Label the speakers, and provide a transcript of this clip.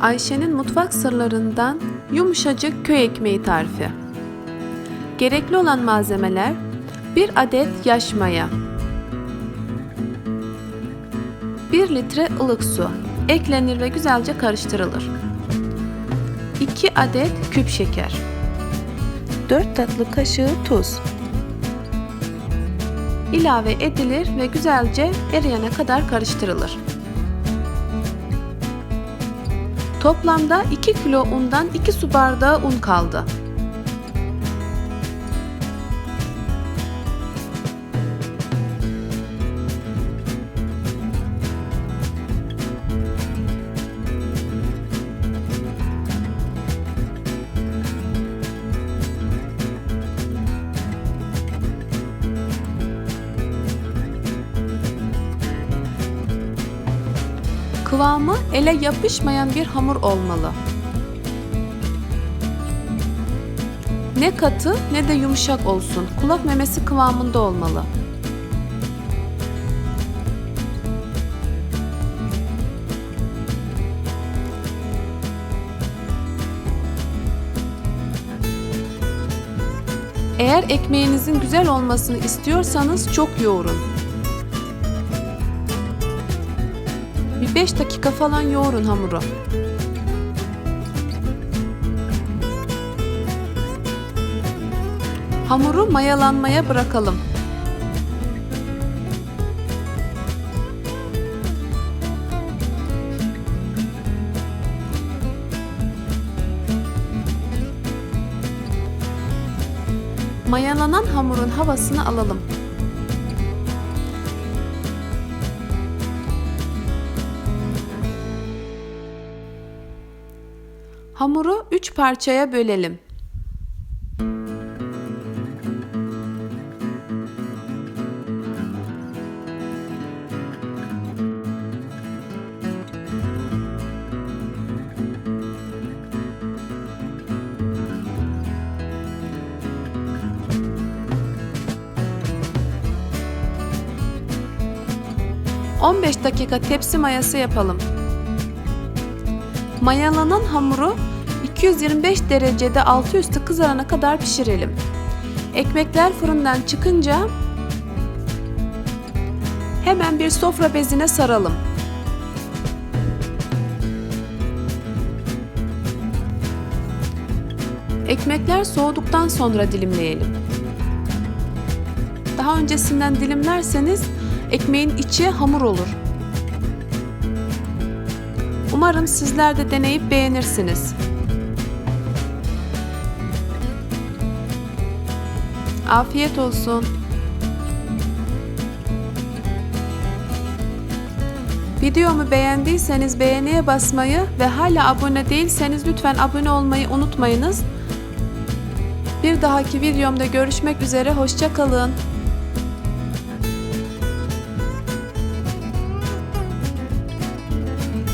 Speaker 1: Ayşe'nin mutfak sırlarından yumuşacık köy ekmeği tarifi. Gerekli olan malzemeler 1 adet yaş maya, 1 litre ılık su eklenir ve güzelce karıştırılır. 2 adet küp şeker, 4 tatlı kaşığı tuz, ilave edilir ve güzelce eriyene kadar karıştırılır. Toplamda 2 kilo undan 2 su bardağı un kaldı. Kıvamı ele yapışmayan bir hamur olmalı. Ne katı ne de yumuşak olsun. Kulak memesi kıvamında olmalı. Eğer ekmeğinizin güzel olmasını istiyorsanız çok yoğurun. 5 dakika falan yoğurun hamuru. Hamuru mayalanmaya bırakalım. Mayalanan hamurun havasını alalım. Hamuru 3 parçaya bölelim. ...15 dakika tepsi mayası yapalım. Mayalanan hamuru 225 derecede altı üstü kızarana kadar pişirelim. Ekmekler fırından çıkınca hemen bir sofra bezine saralım. Ekmekler soğuduktan sonra dilimleyelim. Daha öncesinden dilimlerseniz ekmeğin içi hamur olur. Umarım sizler de deneyip beğenirsiniz. Afiyet olsun. Videomu beğendiyseniz beğeniye basmayı ve hala abone değilseniz lütfen abone olmayı unutmayınız. Bir dahaki videomda görüşmek üzere, hoşçakalın.